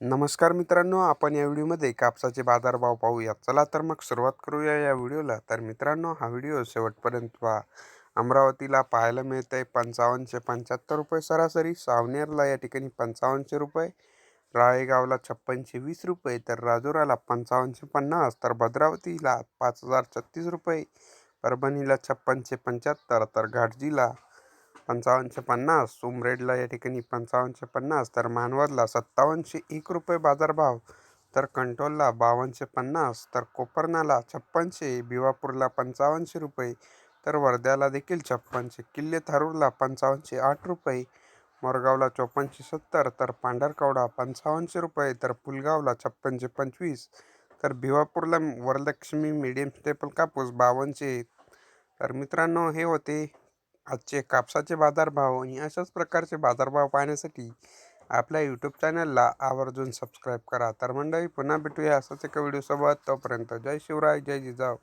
नमस्कार मित्रांनो आपण या व्हिडिओमध्ये कापसाचे बाजारभाव पाहूया चला तर मग सुरुवात करूया या व्हिडिओला. तर मित्रांनो हा व्हिडिओ शेवटपर्यंत पहा. अमरावतीला पाहायला मिळत आहे पंचावन्नशे पंच्याहत्तर रुपये सरासरी. सावनेरला या ठिकाणी पंचावन्नशे रुपये. राळेगावला छप्पनशे वीस रुपये. तर राजुराला पंचावन्नशे पन्नास. तर भद्रावतीला पाच हजार छत्तीस रुपये. परभणीला छप्पनशे पंच्याहत्तर. तर घाटजीला पंचावन्नशे पन्नास उमरेडला या ठिकाणी पंचावन्नशे पन्नास तर मानवदला सत्तावन्नशे एक रुपये बाजारभाव तर कंटोलला बावन्नशे पन्नास तर कोपरनाला छप्पनशे भिवापूरला पंचावन्नशे रुपये तर वर्ध्याला देखील छप्पनशे किल्ले थारूरला पंचावन्नशे आठ रुपये मोरगावला चोपन्नशे सत्तर तर पांढरकवडा पंचावन्नशे रुपये तर पुलगावला छप्पनशे पंचवीस तर भिवापूरला वरलक्ष्मी मीडियम स्टेपल कापूस बावनशे तर मित्रांनो हे होते आजचे कापसाचे बाजारभाव आणि अशाच प्रकारचे बाजारभाव पाहण्यासाठी आपल्या यूट्यूब चॅनलला आवर्जून सबस्क्राईब करा. तर मंडळी पुन्हा भेटूया असंच एका व्हिडिओसोबत तोपर्यंत जय शिवराय जय जिजाऊ.